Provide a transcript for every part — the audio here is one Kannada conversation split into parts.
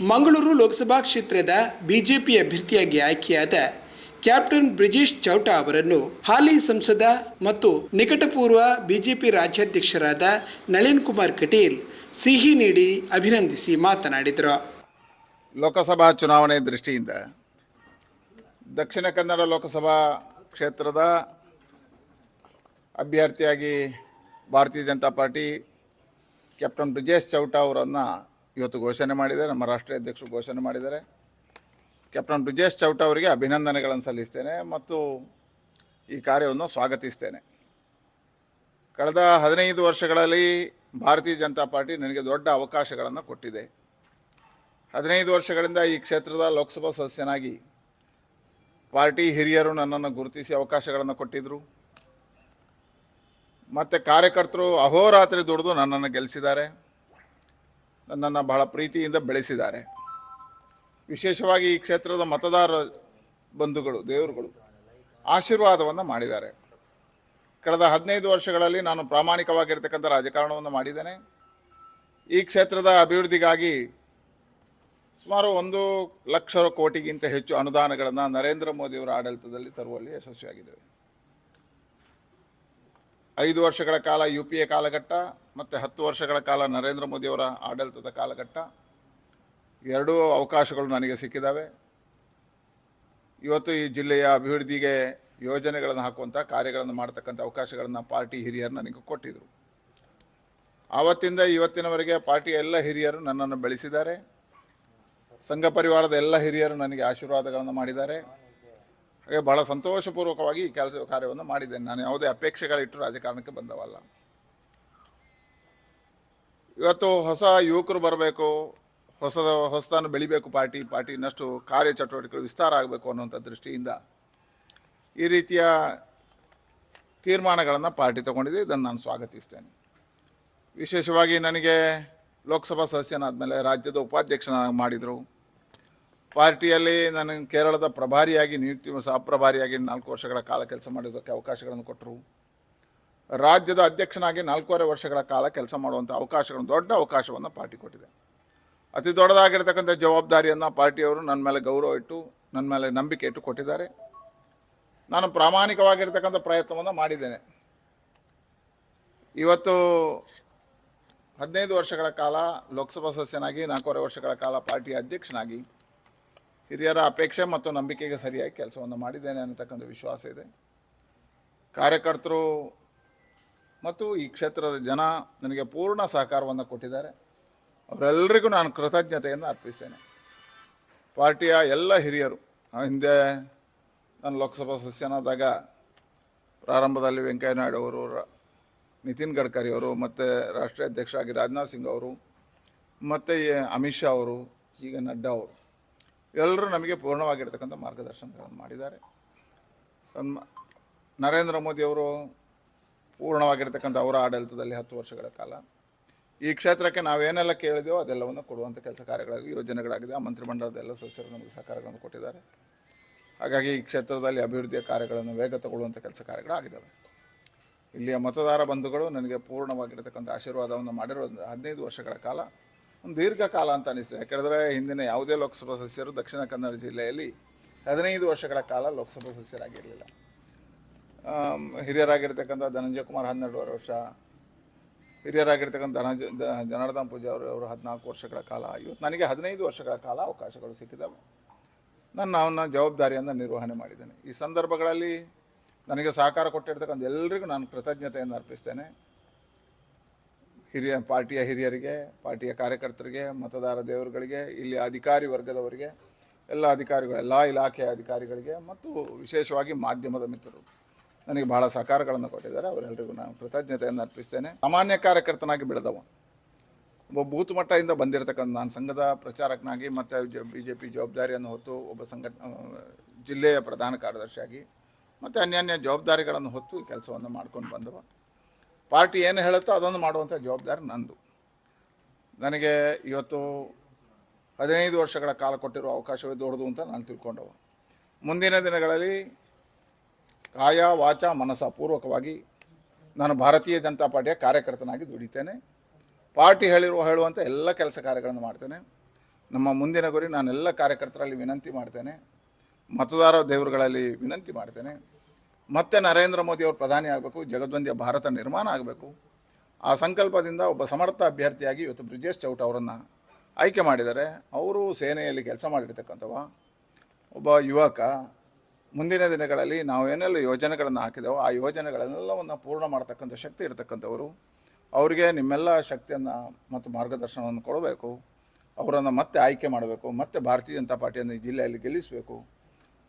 ಮಂಗಳೂರು ಲೋಕಸಭಾ ಕ್ಷೇತ್ರದ ಬಿಜೆಪಿ ಅಭ್ಯರ್ಥಿಯಾಗಿ ಆಯ್ಕೆಯಾದ ಕ್ಯಾಪ್ಟನ್ ಬ್ರಿಜೇಶ್ ಚೌಟಾ ಅವರನ್ನು ಹಾಲಿ ಸಂಸದ ಮತ್ತು ನಿಕಟಪೂರ್ವ ಬಿಜೆಪಿ ರಾಜ್ಯಾಧ್ಯಕ್ಷರಾದ ನಳಿನ್ ಕುಮಾರ್ ಕಟೀಲ್ ಸಿಹಿ ನೀಡಿ ಅಭಿನಂದಿಸಿ ಮಾತನಾಡಿದರು. ಲೋಕಸಭಾ ಚುನಾವಣೆ ದೃಷ್ಟಿಯಿಂದ ದಕ್ಷಿಣ ಕನ್ನಡ ಲೋಕಸಭಾ ಕ್ಷೇತ್ರದ ಅಭ್ಯರ್ಥಿಯಾಗಿ ಭಾರತೀಯ ಜನತಾ ಪಾರ್ಟಿ ಕ್ಯಾಪ್ಟನ್ ಬ್ರಿಜೇಶ್ ಚೌಟಾ ಅವರನ್ನು ಇವತ್ತು ಘೋಷಣೆ ಮಾಡಿದೆ ನಮ್ಮ ರಾಷ್ಟ್ರೀಯ ಅಧ್ಯಕ್ಷರು ಘೋಷಣೆ ಮಾಡಿದ್ದಾರೆ. ಕ್ಯಾಪ್ಟನ್ ಬ್ರಿಜೇಶ್ ಚೌಟ ಅವರಿಗೆ ಅಭಿನಂದನೆಗಳನ್ನು ಸಲ್ಲಿಸ್ತೇನೆ ಮತ್ತು ಈ ಕಾರ್ಯವನ್ನು ಸ್ವಾಗತಿಸ್ತೇನೆ. ಕಳೆದ ಹದಿನೈದು ವರ್ಷಗಳಲ್ಲಿ ಭಾರತೀಯ ಜನತಾ ಪಾರ್ಟಿ ನನಗೆ ದೊಡ್ಡ ಅವಕಾಶಗಳನ್ನು ಕೊಟ್ಟಿದೆ. ಹದಿನೈದು ವರ್ಷಗಳಿಂದ ಈ ಕ್ಷೇತ್ರದ ಲೋಕಸಭಾ ಸದಸ್ಯನಾಗಿ ಪಾರ್ಟಿ ಹಿರಿಯರು ನನ್ನನ್ನು ಗುರುತಿಸಿ ಅವಕಾಶಗಳನ್ನು ಕೊಟ್ಟಿದ್ದರು ಮತ್ತು ಕಾರ್ಯಕರ್ತರು ಅಹೋರಾತ್ರಿ ದುಡಿದು ನನ್ನನ್ನು ಗೆಲ್ಲಿಸಿದ್ದಾರೆ ನನ್ನನ್ನು ಬಹಳ ಪ್ರೀತಿಯಿಂದ ಬೆಳೆಸಿದ್ದಾರೆ. ವಿಶೇಷವಾಗಿ ಈ ಕ್ಷೇತ್ರದ ಮತದಾರ ಬಂಧುಗಳು, ದೇವರುಗಳು ಆಶೀರ್ವಾದವನ್ನು ಮಾಡಿದ್ದಾರೆ. ಕಳೆದ ಹದಿನೈದು ವರ್ಷಗಳಲ್ಲಿ ನಾನು ಪ್ರಾಮಾಣಿಕವಾಗಿರ್ತಕ್ಕಂಥ ರಾಜಕಾರಣವನ್ನು ಮಾಡಿದ್ದೇನೆ. ಈ ಕ್ಷೇತ್ರದ ಅಭಿವೃದ್ಧಿಗಾಗಿ ಸುಮಾರು ಒಂದು ಲಕ್ಷ ಕೋಟಿಗಿಂತ ಹೆಚ್ಚು ಅನುದಾನಗಳನ್ನು ನರೇಂದ್ರ ಮೋದಿಯವರ ಆಡಳಿತದಲ್ಲಿ ತರುವಲ್ಲಿ ಯಶಸ್ವಿಯಾಗಿದ್ದೇವೆ. ಐದು ವರ್ಷಗಳ ಕಾಲ ಯು ಪಿ ಎ ಕಾಲಘಟ್ಟ ಮತ್ತು ಹತ್ತು ವರ್ಷಗಳ ಕಾಲ ನರೇಂದ್ರ ಮೋದಿಯವರ ಆಡಳಿತದ ಕಾಲಘಟ್ಟ. ಎರಡೂ ಅವಕಾಶಗಳು ನನಗೆ ಸಿಕ್ಕಿದ್ದಾವೆ ಇವತ್ತು ಈ ಜಿಲ್ಲೆಯ ಅಭಿವೃದ್ಧಿಗೆ ಯೋಜನೆಗಳನ್ನು ಹಾಕುವಂಥ ಕಾರ್ಯಗಳನ್ನು ಮಾಡ್ತಕ್ಕಂಥ ಅವಕಾಶಗಳನ್ನು ಪಾರ್ಟಿ ಹಿರಿಯರು ನನಗೆ ಕೊಟ್ಟಿದ್ದರು ಆವತ್ತಿಂದ ಇವತ್ತಿನವರೆಗೆ ಪಾರ್ಟಿಯ ಎಲ್ಲ ಹಿರಿಯರು ನನ್ನನ್ನು ಬೆಳೆಸಿದ್ದಾರೆ. ಸಂಘ ಪರಿವಾರದ ಎಲ್ಲ ಹಿರಿಯರು ನನಗೆ ಆಶೀರ್ವಾದಗಳನ್ನು ಮಾಡಿದ್ದಾರೆ. ಹಾಗೆ ಬಹಳ ಸಂತೋಷಪೂರ್ವಕವಾಗಿ ಈ ಕೆಲಸ ಕಾರ್ಯವನ್ನು ಮಾಡಿದ್ದೇನೆ. ನಾನು ಯಾವುದೇ ಅಪೇಕ್ಷೆಗಳಿಟ್ಟು ರಾಜಕಾರಣಕ್ಕೆ ಬಂದವಲ್ಲ. ಇವತ್ತು ಹೊಸ ಯುವಕರು ಬರಬೇಕು, ಹೊಸದ ಹೊಸದನ್ನು ಬೆಳಿಬೇಕು ಪಾರ್ಟಿ ಪಾರ್ಟಿ ಇನ್ನಷ್ಟು ಕಾರ್ಯಚಟುವಟಿಕೆಗಳು ವಿಸ್ತಾರ ಆಗಬೇಕು ಅನ್ನುವಂಥ ದೃಷ್ಟಿಯಿಂದ ಈ ರೀತಿಯ ತೀರ್ಮಾನಗಳನ್ನು ಪಾರ್ಟಿ ತಗೊಂಡಿದೆ. ಇದನ್ನು ನಾನು ಸ್ವಾಗತಿಸ್ತೇನೆ. ವಿಶೇಷವಾಗಿ ನನಗೆ ಲೋಕಸಭಾ ಸದಸ್ಯನಾದ ಮೇಲೆ ರಾಜ್ಯದ ಉಪಾಧ್ಯಕ್ಷನಾಗಿ ಮಾಡಿದರು. ಪಾರ್ಟಿಯಲ್ಲಿ ನನಗೆ ಕೇರಳದ ಪ್ರಭಾರಿಯಾಗಿ ನಿಯುಕ್ತಿ, ಸಹ ಪ್ರಭಾರಿಯಾಗಿ ನಾಲ್ಕು ವರ್ಷಗಳ ಕಾಲ ಕೆಲಸ ಮಾಡೋದಕ್ಕೆ ಅವಕಾಶಗಳನ್ನು ಕೊಟ್ಟರು. ರಾಜ್ಯದ ಅಧ್ಯಕ್ಷನಾಗಿ ನಾಲ್ಕೂವರೆ ವರ್ಷಗಳ ಕಾಲ ಕೆಲಸ ಮಾಡುವಂಥ ಅವಕಾಶಗಳನ್ನು, ದೊಡ್ಡ ಅವಕಾಶವನ್ನು ಪಾರ್ಟಿ ಕೊಟ್ಟಿದೆ. ಅತಿ ದೊಡ್ಡದಾಗಿರ್ತಕ್ಕಂಥ ಜವಾಬ್ದಾರಿಯನ್ನು ಪಾರ್ಟಿಯವರು ನನ್ನ ಮೇಲೆ ಗೌರವ ಇಟ್ಟು, ನನ್ನ ಮೇಲೆ ನಂಬಿಕೆ ಇಟ್ಟು ಕೊಟ್ಟಿದ್ದಾರೆ. ನಾನು ಪ್ರಾಮಾಣಿಕವಾಗಿರ್ತಕ್ಕಂಥ ಪ್ರಯತ್ನವನ್ನು ಮಾಡಿದ್ದೇನೆ. ಇವತ್ತು ಹದಿನೈದು ವರ್ಷಗಳ ಕಾಲ ಲೋಕಸಭಾ ಸದಸ್ಯನಾಗಿ, ನಾಲ್ಕೂವರೆ ವರ್ಷಗಳ ಕಾಲ ಪಾರ್ಟಿಯ ಅಧ್ಯಕ್ಷನಾಗಿ ಹಿರಿಯರ ಅಪೇಕ್ಷೆ ಮತ್ತು ನಂಬಿಕೆಗೆ ಸರಿಯಾಗಿ ಕೆಲಸವನ್ನು ಮಾಡಿದ್ದೇನೆ ಅನ್ನತಕ್ಕಂಥ ವಿಶ್ವಾಸ ಇದೆ. ಕಾರ್ಯಕರ್ತರು ಮತ್ತು ಈ ಕ್ಷೇತ್ರದ ಜನ ನನಗೆ ಪೂರ್ಣ ಸಹಕಾರವನ್ನು ಕೊಟ್ಟಿದ್ದಾರೆ. ಅವರೆಲ್ಲರಿಗೂ ನಾನು ಕೃತಜ್ಞತೆಯನ್ನು ಅರ್ಪಿಸ್ತೇನೆ. ಪಾರ್ಟಿಯ ಎಲ್ಲ ಹಿರಿಯರು ಹಿಂದೆ ನಾನು ಲೋಕಸಭಾ ಸದಸ್ಯನಾದಾಗ ಪ್ರಾರಂಭದಲ್ಲಿ ವೆಂಕಯ್ಯನಾಯ್ಡು ಅವರು ನಿತಿನ್ ಗಡ್ಕರಿ ಅವರು, ಮತ್ತು ರಾಷ್ಟ್ರೀಯ ಅಧ್ಯಕ್ಷರಾಗಿ ರಾಜನಾಥ್ ಸಿಂಗ್ ಅವರು, ಮತ್ತು ಅಮಿತ್ ಶಾ ಅವರು, ಈಗ ನಡ್ಡಾ ಅವರು. ಎಲ್ಲರೂ ನಮಗೆ ಪೂರ್ಣವಾಗಿರ್ತಕ್ಕಂಥ ಮಾರ್ಗದರ್ಶನಗಳನ್ನು ಮಾಡಿದ್ದಾರೆ. ಸನ್ಮ, ನರೇಂದ್ರ ಮೋದಿಯವರು ಪೂರ್ಣವಾಗಿರ್ತಕ್ಕಂಥ ಅವರ ಆಡಳಿತದಲ್ಲಿ ಹತ್ತು ವರ್ಷಗಳ ಕಾಲ. ಈ ಕ್ಷೇತ್ರಕ್ಕೆ ನಾವೇನೆಲ್ಲ ಕೇಳಿದೆಯೋ ಅದೆಲ್ಲವನ್ನು ಕೊಡುವಂಥ ಕೆಲಸ ಕಾರ್ಯಗಳಾಗಿ, ಯೋಜನೆಗಳಾಗಿದೆ. ಆ ಮಂತ್ರಿಮಂಡಲದ ಎಲ್ಲ ಸದಸ್ಯರು ನಮಗೆ ಸಹಕಾರಗಳನ್ನು ಕೊಟ್ಟಿದ್ದಾರೆ. ಹಾಗಾಗಿ ಈ ಕ್ಷೇತ್ರದಲ್ಲಿ ಅಭಿವೃದ್ಧಿಯ ಕಾರ್ಯಗಳನ್ನು ವೇಗ ತಗೊಳ್ಳುವಂಥ ಕೆಲಸ ಕಾರ್ಯಗಳಾಗಿದ್ದಾವೆ. ಇಲ್ಲಿಯ ಮತದಾರ ಬಂಧುಗಳು ನನಗೆ ಪೂರ್ಣವಾಗಿರ್ತಕ್ಕಂಥ ಆಶೀರ್ವಾದವನ್ನು ಮಾಡಿರೋ ಹದಿನೈದು ವರ್ಷಗಳ ಕಾಲ ಒಂದು ದೀರ್ಘಕಾಲ ಅಂತ ಅನಿಸ್ತು ಯಾಕೆಂದರೆ ಹಿಂದಿನ ಯಾವುದೇ ಲೋಕಸಭಾ ಸದಸ್ಯರು ದಕ್ಷಿಣ ಕನ್ನಡ ಜಿಲ್ಲೆಯಲ್ಲಿ ಹದಿನೈದು ವರ್ಷಗಳ ಕಾಲ ಲೋಕಸಭಾ ಸದಸ್ಯರಾಗಿರಲಿಲ್ಲ. ಹಿರಿಯರಾಗಿರ್ತಕ್ಕಂಥ ಧನಂಜಯ ಕುಮಾರ್ ಹನ್ನೆರಡೂವರೆ ವರ್ಷ, ಹಿರಿಯರಾಗಿರ್ತಕ್ಕಂಥ ಧನಜ ಜನಾರ್ದನ್ ಪೂಜೆ ಅವರು ಹದಿನಾಲ್ಕು ವರ್ಷಗಳ ಕಾಲ ಇವತ್ತು ನನಗೆ ಹದಿನೈದು ವರ್ಷಗಳ ಕಾಲ ಅವಕಾಶಗಳು ಸಿಕ್ಕಿದ್ದಾವೆ ನಾನು ಅವನ್ನ ಜವಾಬ್ದಾರಿಯನ್ನು ನಿರ್ವಹಣೆ ಮಾಡಿದ್ದೇನೆ. ಈ ಸಂದರ್ಭಗಳಲ್ಲಿ ನನಗೆ ಸಹಕಾರ ಕೊಟ್ಟಿರ್ತಕ್ಕಂಥ ಎಲ್ಲರಿಗೂ ನಾನು ಕೃತಜ್ಞತೆಯನ್ನು ಅರ್ಪಿಸ್ತೇನೆ. ಹಿರಿಯ ಪಾರ್ಟಿಯ ಹಿರಿಯರಿಗೆ, ಪಾರ್ಟಿಯ ಕಾರ್ಯಕರ್ತರಿಗೆ, ಮತದಾರ ದೇವರುಗಳಿಗೆ, ಇಲ್ಲಿ ಅಧಿಕಾರಿ ವರ್ಗದವರಿಗೆ, ಎಲ್ಲ ಅಧಿಕಾರಿಗಳು, ಎಲ್ಲ ಇಲಾಖೆಯ ಅಧಿಕಾರಿಗಳಿಗೆ ಮತ್ತು ವಿಶೇಷವಾಗಿ ಮಾಧ್ಯಮದ ಮಿತ್ರರು. ನನಗೆ ಬಹಳ ಸಹಕಾರಗಳನ್ನು ಕೊಟ್ಟಿದ್ದಾರೆ. ಅವರೆಲ್ಲರಿಗೂ ನಾನು ಕೃತಜ್ಞತೆಯನ್ನು ಅರ್ಪಿಸ್ತೇನೆ. ಸಾಮಾನ್ಯ ಕಾರ್ಯಕರ್ತನಾಗಿ ಬೆಳೆದವ ಒಬ್ಬ ಬೂತ್ ಮಟ್ಟದಿಂದ ಬಂದಿರತಕ್ಕಂಥ ನಾನು ಸಂಘದ ಪ್ರಚಾರಕನಾಗಿ ಮತ್ತು ಬಿ ಜೆ ಪಿ ಜವಾಬ್ದಾರಿಯನ್ನು ಹೊತ್ತು ಒಬ್ಬ ಸಂಘಟ ಜಿಲ್ಲೆಯ ಪ್ರಧಾನ ಕಾರ್ಯದರ್ಶಿಯಾಗಿ ಮತ್ತು ಅನ್ಯಾನ್ಯ ಜವಾಬ್ದಾರಿಗಳನ್ನು ಹೊತ್ತು ಕೆಲಸವನ್ನು ಮಾಡ್ಕೊಂಡು ಬಂದವ. ಪಾರ್ಟಿ ಏನು ಹೇಳುತ್ತೋ ಅದೊಂದು ಮಾಡುವಂಥ ಜವಾಬ್ದಾರಿ ನಂದು. ನನಗೆ ಇವತ್ತು ಹದಿನೈದು ವರ್ಷಗಳ ಕಾಲ ಕೊಟ್ಟಿರುವ ಅವಕಾಶವೇ ದೊಡ್ಡದು ಅಂತ ನಾನು ತಿಳ್ಕೊಂಡವ. ಮುಂದಿನ ದಿನಗಳಲ್ಲಿ ಕಾಯ ವಾಚ ಮನಸ ಪೂರ್ವಕವಾಗಿ ನಾನು ಭಾರತೀಯ ಜನತಾ ಪಾರ್ಟಿಯ ಕಾರ್ಯಕರ್ತನಾಗಿ ದುಡಿತೇನೆ. ಪಾರ್ಟಿ ಹೇಳಿರುವ ಹೇಳುವಂಥ ಎಲ್ಲ ಕೆಲಸ ಕಾರ್ಯಗಳನ್ನು ಮಾಡ್ತೇನೆ. ನಮ್ಮ ಮುಂದಿನ ಗುರಿ ನಾನೆಲ್ಲ ಕಾರ್ಯಕರ್ತರಲ್ಲಿ ವಿನಂತಿ ಮಾಡ್ತೇನೆ. ಮತದಾರ ದೇವರುಗಳಲ್ಲಿ ವಿನಂತಿ ಮಾಡ್ತೇನೆ. ಮತ್ತೆ ನರೇಂದ್ರ ಮೋದಿ ಅವರು ಪ್ರಧಾನಿ ಆಗಬೇಕು, ಜಗದ್ವಂದ್ಯ ಭಾರತ ನಿರ್ಮಾಣ ಆಗಬೇಕು. ಆ ಸಂಕಲ್ಪದಿಂದ ಒಬ್ಬ ಸಮರ್ಥ ಅಭ್ಯರ್ಥಿಯಾಗಿ ಇವತ್ತು ಬ್ರಿಜೇಶ್ ಚೌಟ ಅವರನ್ನು ಆಯ್ಕೆ ಮಾಡಿದರೆ ಅವರು ಸೇನೆಯಲ್ಲಿ ಕೆಲಸ ಮಾಡಿರ್ತಕ್ಕಂಥವ ಒಬ್ಬ ಯುವಕ, ಮುಂದಿನ ದಿನಗಳಲ್ಲಿ ನಾವು ಏನೆಲ್ಲ ಯೋಜನೆಗಳನ್ನು ಹಾಕಿದೆವೋ ಆ ಯೋಜನೆಗಳನ್ನೆಲ್ಲವನ್ನು ಪೂರ್ಣ ಮಾಡತಕ್ಕಂಥ ಶಕ್ತಿ ಇರತಕ್ಕಂಥವರು. ಅವರಿಗೆ ನಿಮ್ಮೆಲ್ಲ ಶಕ್ತಿಯನ್ನು ಮತ್ತು ಮಾರ್ಗದರ್ಶನವನ್ನು ಕೊಡಬೇಕು. ಅವರನ್ನು ಮತ್ತೆ ಆಯ್ಕೆ ಮಾಡಬೇಕು, ಮತ್ತೆ ಭಾರತೀಯ ಜನತಾ ಪಾರ್ಟಿಯನ್ನು ಈ ಜಿಲ್ಲೆಯಲ್ಲಿ ಗೆಲ್ಲಿಸಬೇಕು.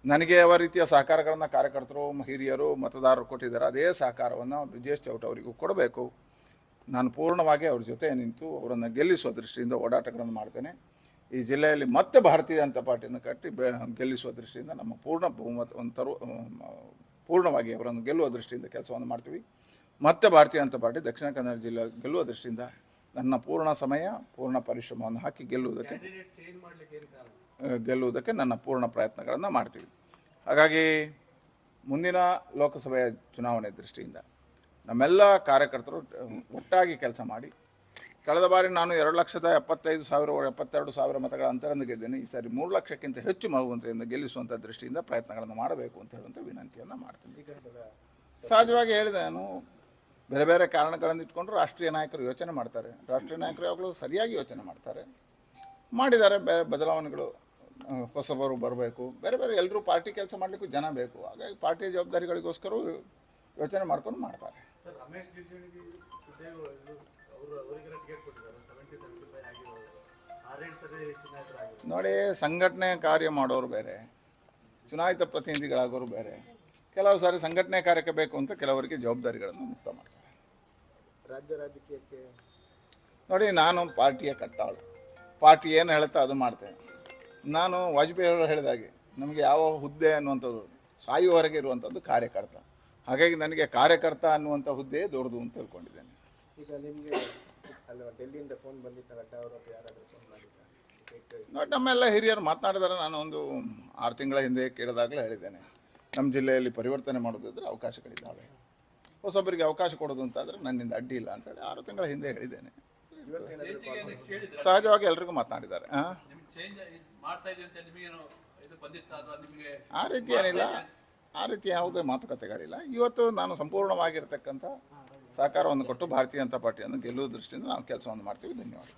ನನಗೆ ಯಾವ ರೀತಿಯ ಸಹಕಾರಗಳನ್ನು ಕಾರ್ಯಕರ್ತರು, ಹಿರಿಯರು, ಮತದಾರರು ಕೊಟ್ಟಿದ್ದಾರೆ, ಅದೇ ಸಹಕಾರವನ್ನು ಬ್ರಿಜೇಶ್ ಚೌಟ ಅವರಿಗೂ ಕೊಡಬೇಕು. ನಾನು ಪೂರ್ಣವಾಗಿ ಅವ್ರ ಜೊತೆ ನಿಂತು ಅವರನ್ನು ಗೆಲ್ಲಿಸುವ ದೃಷ್ಟಿಯಿಂದ ಓಡಾಟಗಳನ್ನು ಮಾಡ್ತೇನೆ. ಈ ಜಿಲ್ಲೆಯಲ್ಲಿ ಮತ್ತೆ ಭಾರತೀಯ ಜನತಾ ಪಾರ್ಟಿಯನ್ನು ಕಟ್ಟಿ ಗೆಲ್ಲಿಸುವ ದೃಷ್ಟಿಯಿಂದ ನಮ್ಮ ಪೂರ್ಣ ಬಹುಮತವಂತರು ತರು ಪೂರ್ಣವಾಗಿ ಅವರನ್ನು ಗೆಲ್ಲುವ ದೃಷ್ಟಿಯಿಂದ ಕೆಲಸವನ್ನು ಮಾಡ್ತೀವಿ. ಮತ್ತೆ ಭಾರತೀಯ ಜನತಾ ಪಾರ್ಟಿ ದಕ್ಷಿಣ ಕನ್ನಡ ಜಿಲ್ಲೆ ಗೆಲ್ಲುವ ದೃಷ್ಟಿಯಿಂದ ನನ್ನ ಪೂರ್ಣ ಸಮಯ, ಪೂರ್ಣ ಪರಿಶ್ರಮವನ್ನು ಹಾಕಿ ಗೆಲ್ಲುವುದಕ್ಕೆ. ಗೆಲ್ಲುವುದಕ್ಕೆ ನನ್ನ ಪೂರ್ಣ ಪ್ರಯತ್ನಗಳನ್ನು ಮಾಡ್ತೀವಿ. ಹಾಗಾಗಿ ಮುಂದಿನ ಲೋಕಸಭೆಯ ಚುನಾವಣೆ ದೃಷ್ಟಿಯಿಂದ ನಮ್ಮೆಲ್ಲ ಕಾರ್ಯಕರ್ತರು ಒಟ್ಟಾಗಿ ಕೆಲಸ ಮಾಡಿ, ಕಳೆದ ಬಾರಿ ನಾನು ಎರಡು ಲಕ್ಷದ ಎಪ್ಪತ್ತೈದು ಸಾವಿರ, ಎಪ್ಪತ್ತೆರಡು ಸಾವಿರ ಮತಗಳ ಅಂತರದಿಂದ ಗೆದ್ದೇನೆ. ಈ ಸಾರಿ ಮೂರು ಲಕ್ಷಕ್ಕಿಂತ ಹೆಚ್ಚು ಮಗುವಂತೆಯಿಂದ ಗೆಲ್ಲಿಸುವಂಥ ದೃಷ್ಟಿಯಿಂದ ಪ್ರಯತ್ನಗಳನ್ನು ಮಾಡಬೇಕು ಅಂತ ಹೇಳುವಂಥ ವಿನಂತಿಯನ್ನು ಮಾಡ್ತೀನಿ. ಸಹಜವಾಗಿ ಹೇಳಿದೆ ನಾನು, ಬೇರೆ ಬೇರೆ ಕಾರಣಗಳನ್ನು ಇಟ್ಕೊಂಡು ರಾಷ್ಟ್ರೀಯ ನಾಯಕರು ಯೋಚನೆ ಮಾಡ್ತಾರೆ. ರಾಷ್ಟ್ರೀಯ ನಾಯಕರು ಯಾವಾಗಲೂ ಸರಿಯಾಗಿ ಯೋಚನೆ ಮಾಡ್ತಾರೆ. ಮಾಡಿದ್ದಾರೆ ಬದಲಾವಣೆಗಳು ಹೊಸಬರು ಬರಬೇಕು. ಬೇರೆ ಬೇರೆ ಎಲ್ಲರೂ ಪಾರ್ಟಿ ಕೆಲಸ ಮಾಡಲಿಕ್ಕೂ ಜನ ಬೇಕು. ಹಾಗಾಗಿ ಪಾರ್ಟಿ ಜವಾಬ್ದಾರಿಗಳಿಗೋಸ್ಕರ ಯೋಚನೆ ಮಾಡ್ಕೊಂಡು ಮಾಡ್ತಾರೆ. ನೋಡಿ ಸಂಘಟನೆ ಕಾರ್ಯ ಮಾಡೋರು ಬೇರೆ. ಚುನಾಯಿತ ಪ್ರತಿನಿಧಿಗಳಾಗೋರು ಬೇರೆ. ಕೆಲವು ಸಾರಿ ಸಂಘಟನೆ ಕಾರ್ಯಕ್ಕೆ ಬೇಕು ಅಂತ ಕೆಲವರಿಗೆ ಜವಾಬ್ದಾರಿಗಳನ್ನು ಮುಕ್ತ ಮಾಡ್ತಾರೆ. ರಾಜ್ಯ ರಾಜಕೀಯಕ್ಕೆ ನೋಡಿ ನಾನು ಪಾರ್ಟಿಯ ಕಟ್ಟಾಳು. ಪಾರ್ಟಿ ಏನು ಹೇಳುತ್ತೋ ಅದು ಮಾಡ್ತೇನೆ. ನಾನು ವಾಜಪೇಯಿ ಅವರು ಹೇಳಿದ ಹಾಗೆ ನಮಗೆ ಯಾವ ಹುದ್ದೆ ಅನ್ನುವಂಥದ್ದು ಸಾಯುವವರೆಗೆ ಇರುವಂಥದ್ದು ಕಾರ್ಯಕರ್ತ. ಹಾಗಾಗಿ ನನಗೆ ಕಾರ್ಯಕರ್ತ ಅನ್ನುವಂಥ ಹುದ್ದೆ ದೊಡ್ಡದು ಅಂತ ತಿಳ್ಕೊಂಡಿದ್ದೇನೆ. ಈಗ ನಿಮಗೆ ಡೆಲ್ಲಿಯಿಂದ ಫೋನ್ ಬಂದಿತ್ತು ನಮ್ಮೆಲ್ಲ ಹಿರಿಯರು ಮಾತನಾಡಿದಾರೆ ನಾನು ಒಂದು ಆರು ತಿಂಗಳ ಹಿಂದೆ ಕೇಳಿದಾಗಲೇ ಹೇಳಿದ್ದೇನೆ. ನಮ್ಮ ಜಿಲ್ಲೆಯಲ್ಲಿ ಪರಿವರ್ತನೆ ಮಾಡೋದಿದ್ರೆ ಅವಕಾಶಗಳಿದ್ದಾವೆ. ಹೊಸೊಬ್ಬರಿಗೆ ಅವಕಾಶ ಕೊಡೋದು ಅಂತಾದರೆ ನನ್ನಿಂದ ಅಡ್ಡಿ ಇಲ್ಲ ಅಂತೇಳಿ ಆರು ತಿಂಗಳ ಹಿಂದೆ ಹೇಳಿದ್ದೇನೆ. ಸಹಜವಾಗಿ ಎಲ್ರಿಗೂ ಮಾತನಾಡಿದ್ದಾರೆ. ಹಾಂ ಚೇಂಜ್ ಮಾಡ್ತಾ ಇದೀವಿ ಅಂತ ನಿಮಗೇನು ಇದು ಬಂದಿತ್ತ ಅಥವಾ ನಿಮಗೆ ಆ ರೀತಿ ಏನಿಲ್ಲ. ಆ ರೀತಿ ಯಾವುದೇ ಮಾತುಕತೆಗಳಿಲ್ಲ. ಇವತ್ತು ನಾನು ಸಂಪೂರ್ಣವಾಗಿರ್ತಕ್ಕಂಥ ಸಹಕಾರವನ್ನು ಕೊಟ್ಟು ಭಾರತೀಯ ಜನತಾ ಪಾರ್ಟಿಯನ್ನು ಗೆಲ್ಲುವ ದೃಷ್ಟಿಯಿಂದ ನಾವು ಕೆಲಸವನ್ನು ಮಾಡ್ತೀವಿ. ಧನ್ಯವಾದ